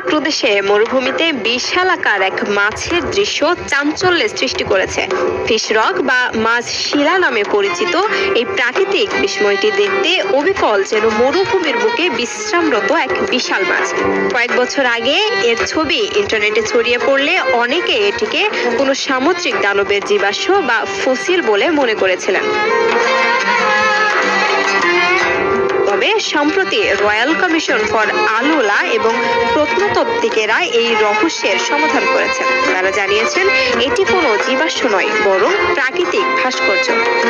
প্রদেশে মরুভূমিতে বিশাল এক মাছের দৃশ্য চাঞ্চল্যের সৃষ্টি করেছে। ফিশ রক বা মাছ শিলা নামে পরিচিত এই প্রাকৃতিক বিস্ময়টি দেখতে অবিকল যেন মরুভূমির বুকে বিশ্রামরত এক বিশাল মাছ। কয়েক বছর আগে এর ছবি ইন্টারনেটে ছড়িয়ে পড়লে অনেকে এটিকে কোনো সামুদ্রিক দানবের জীবাশ্ম বা ফসিল বলে মনে করেছিলেন। সম্প্রতি রয়্যাল কমিশন ফর আলোলা এবং প্রত্নতত্ত্বিকেরা এই রহস্যের সমাধান করেছেন। তারা জানিয়েছেন, এটি কোনো জীবাশ্ম নয়, বরং প্রাকৃতিক ভাস্কর্য।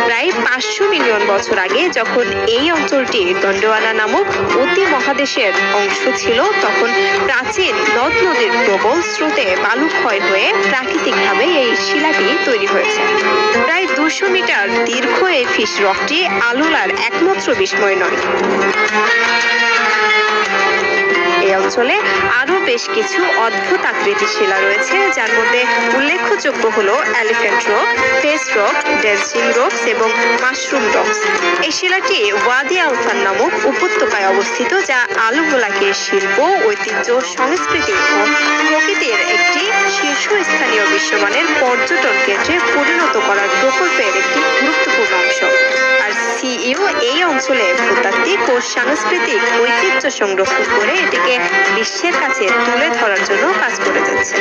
প্রায় পাঁচশো মিলিয়ন বছর আগে যখন এই অঞ্চলটি দণ্ডওয়ানা নামক অতি মহাদেশের অংশ ছিল, তখন প্রাচীন নদ নদীর প্রবল স্রোতে বালুক্ষয় হয়ে প্রাকৃতিকভাবে এই শিলাটি তৈরি হয়েছে। প্রায় দুশো মিটার দীর্ঘ এই ফিশ রকটি আলোলার একমাত্র বিস্ময় নয়। এই অঞ্চলে আরও বেশ কিছু অদ্ভুত আকৃতির শিলা রয়েছে, যার মধ্যে উল্লেখযোগ্য হলো elephant rock face rock dancing rocks এবং মাশরুম রকস এই শিলাটি ওয়াদি আলফান নামক উপত্যকায় অবস্থিত, যা আলুগোলাকে শিল্প, ঐতিহ্য, সংস্কৃতি ও প্রকৃতির একটি শীর্ষস্থানীয় বিশ্বমানের পর্যটন কেন্দ্রে পরিণত করার প্রকল্পের একটি গুরুত্বপূর্ণ অংশ। আর সিইও এই অঞ্চলে ভূতাত্ত্বিক ও সাংস্কৃতিক ঐতিহ্য সংরক্ষণ করে এটিকে বিশ্বের কাছে তুলে ধরার জন্য কাজ করে যাচ্ছে।